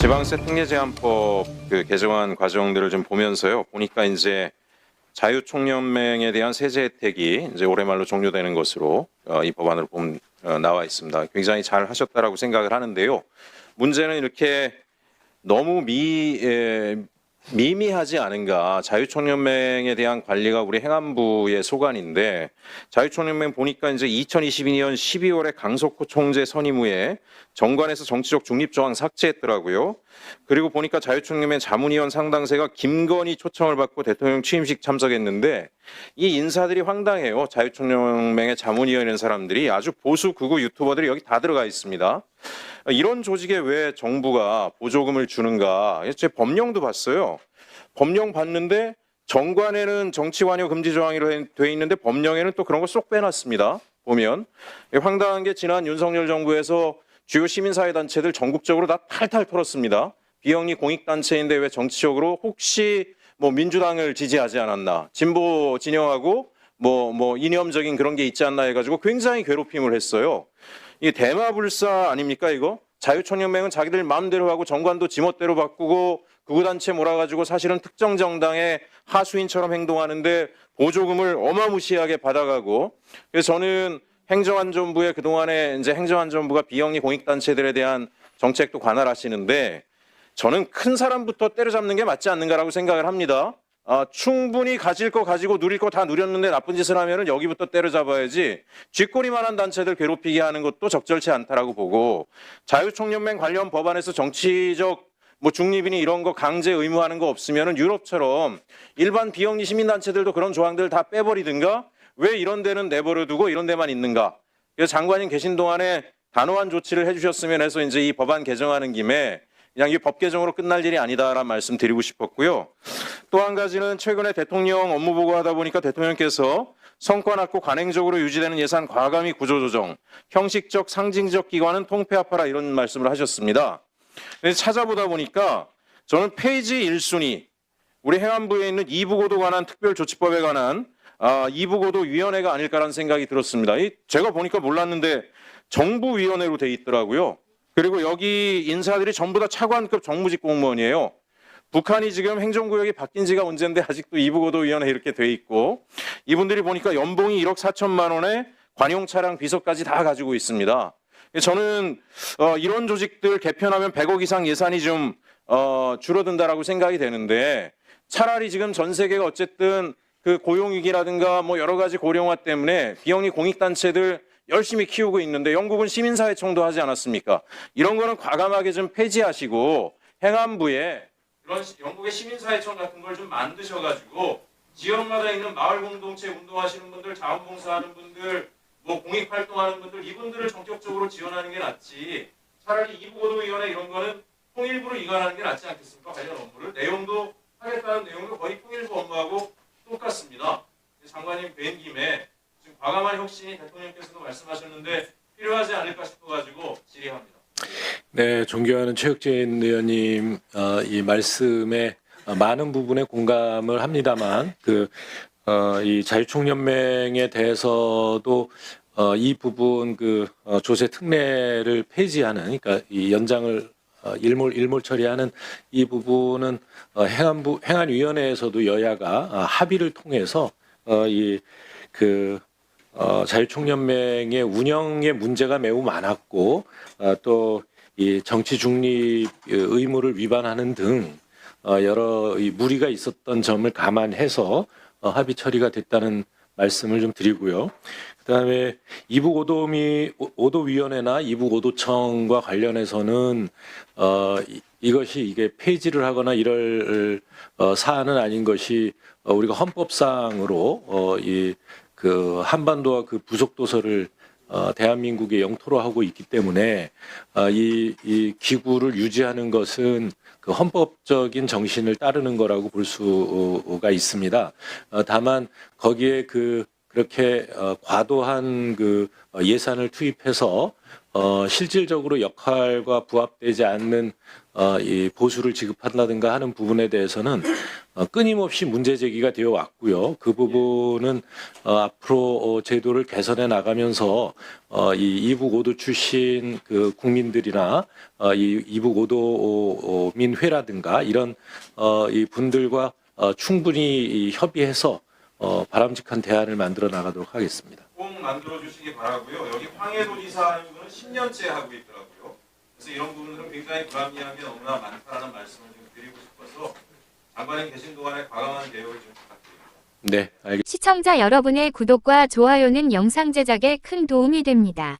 지방세 특례 제한법 그 개정안 과정들을 좀 보면서요. 보니까 이제 자유총연맹에 대한 세제 혜택이 이제 올해 말로 종료되는 것으로 어, 이 법안으로 봄, 어, 나와 있습니다. 굉장히 잘 하셨다라고 생각을 하는데요. 문제는 이렇게 너무 미 에, 미미하지 않은가 자유총연맹에 대한 관리가 우리 행안부의 소관인데 자유총연맹 보니까 이제 2022년 12월에 강석호 총재 선임 후에 정관에서 정치적 중립 조항 삭제했더라고요. 그리고 보니까 자유총연맹 자문위원 상당세가 김건희 초청을 받고 대통령 취임식 참석했는데 이 인사들이 황당해요. 자유총연맹의 자문위원인 사람들이 아주 보수 극우 유튜버들이 여기 다 들어가 있습니다. 이런 조직에 왜 정부가 보조금을 주는가? 제 법령도 봤어요. 법령 봤는데 정관에는 정치 관여 금지 조항이 돼 있는데 법령에는 또 그런 거 쏙 빼놨습니다. 보면 황당한 게 지난 윤석열 정부에서 주요 시민사회 단체들 전국적으로 다 탈탈 털었습니다. 비영리 공익단체인데 왜 정치적으로 혹시 뭐 민주당을 지지하지 않았나, 진보 진영하고 뭐 뭐 이념적인 그런 게 있지 않나 해가지고 굉장히 괴롭힘을 했어요. 이 대마불사 아닙니까 이거? 자유총연맹은 자기들 마음대로 하고 정관도 지멋대로 바꾸고 극우단체 몰아가지고 사실은 특정 정당의 하수인처럼 행동하는데 보조금을 어마무시하게 받아가고 그래서 저는 행정안전부의 그동안에 이제 행정안전부가 비영리 공익단체들에 대한 정책도 관할하시는데 저는 큰 사람부터 때려잡는 게 맞지 않는가라고 생각을 합니다. 아, 충분히 가질 거 가지고 누릴 거 다 누렸는데 나쁜 짓을 하면은 여기부터 때려잡아야지 쥐꼬리만한 단체들 괴롭히게 하는 것도 적절치 않다라고 보고 자유총연맹 관련 법안에서 정치적 뭐 중립이니 이런 거 강제 의무하는 거 없으면은 유럽처럼 일반 비영리 시민단체들도 그런 조항들 다 빼버리든가 왜 이런 데는 내버려 두고 이런 데만 있는가 그래서 장관님 계신 동안에 단호한 조치를 해주셨으면 해서 이제 이 법안 개정하는 김에 그냥 이 법 개정으로 끝날 일이 아니다라는 말씀 드리고 싶었고요. 또 한 가지는 최근에 대통령 업무 보고하다 보니까 대통령께서 성과 낮고 관행적으로 유지되는 예산 과감히 구조조정, 형식적 상징적 기관은 통폐합하라 이런 말씀을 하셨습니다. 찾아보다 보니까 저는 페이지 1순위 우리 행안부에 있는 이부고도 관한 특별조치법에 관한 아, 이부고도 위원회가 아닐까라는 생각이 들었습니다. 이 제가 보니까 몰랐는데 정부위원회로 돼 있더라고요. 그리고 여기 인사들이 전부 다 차관급 정무직 공무원이에요. 북한이 지금 행정구역이 바뀐 지가 언젠데 아직도 이부고도위원회 이렇게 돼 있고 이분들이 보니까 연봉이 1억 4천만 원에 관용 차량 비서까지 다 가지고 있습니다. 저는 어, 이런 조직들 개편하면 100억 이상 예산이 좀 어, 줄어든다라고 생각이 되는데 차라리 지금 전 세계가 어쨌든 그 고용 위기라든가 뭐 여러 가지 고령화 때문에 비영리 공익 단체들 열심히 키우고 있는데 영국은 시민사회청도 하지 않았습니까? 이런 거는 과감하게 좀 폐지하시고 행안부에 그런 시- 영국의 시민사회청 같은 걸 좀 만드셔가지고 지역마다 있는 마을 공동체 운동하시는 분들, 자원봉사하는 분들, 뭐 공익 활동하는 분들 이분들을 전격적으로 지원하는 게 낫지. 차라리 이부고도위원회 이런 거는 통일부로 이관하는 게 낫지 않겠습니까? 관련 업무를 내용도 하겠다는 내용도 거의 통일부 업무하고 똑같습니다. 장관님 뵌 김에 지금 과감한 혁신이 대통령께서도 말씀하셨는데 필요하지 않을까 싶어가지고 질의합니다. 네, 존경하는 최혁진 의원님 어, 이 말씀에 어, 많은 부분에 공감을 합니다만 그 어, 이 자유총연맹에 대해서도 어, 이 부분 그 어, 조세 특례를 폐지하는 그러니까 이 연장을 어, 일몰 일몰 처리하는 이 부분은 어, 행안부 행안위원회에서도 여야가 어, 합의를 통해서 어, 이그 어, 자유총연맹의 운영에 문제가 매우 많았고 어, 또이 정치 중립 의무를 위반하는 등 어, 여러 이 무리가 있었던 점을 감안해서 어, 합의 처리가 됐다는 말씀을 좀 드리고요. 그다음에 이북 오도미 오도 위원회나 이북 오도청과 관련해서는 어, 이- 이것이 이게 폐지를 하거나 이럴 어, 사안은 아닌 것이 어, 우리가 헌법상으로 어, 이그 한반도와 그 부속 도서를 어, 대한민국의 영토로 하고 있기 때문에 어, 이, 이 기구를 유지하는 것은 그 헌법적인 정신을 따르는 거라고 볼 수가 있습니다. 어, 다만 거기에 그, 그 이렇게 어, 과도한 그 어, 예산을 투입해서 어, 실질적으로 역할과 부합되지 않는 어, 이 보수를 지급한다든가 하는 부분에 대해서는 어, 끊임없이 문제 제기가 되어 왔고요. 그 부분은 어, 앞으로 어, 제도를 개선해 나가면서 어, 이 이북 오도 출신 그 국민들이나 어, 이 이북 오도 어, 어, 민회라든가 이런 어, 이 분들과 어, 충분히 이 협의해서 어, 바람직한 대안을 만들어 나가도록 하겠습니다. 꼭 만들어 주시기 바라고요. 여기 황해도지사 분은 10년째 하고 있더라고요. 그래서 이런 부분들은 굉장히 불합리한 게 너무나 많다는 말씀을 좀 드리고 싶어서 장관님 계신 동안에 과감한 개혁을 좀 부탁드립니다. 네, 알겠습니다. 시청자 여러분의 구독과 좋아요는 영상 제작에 큰 도움이 됩니다.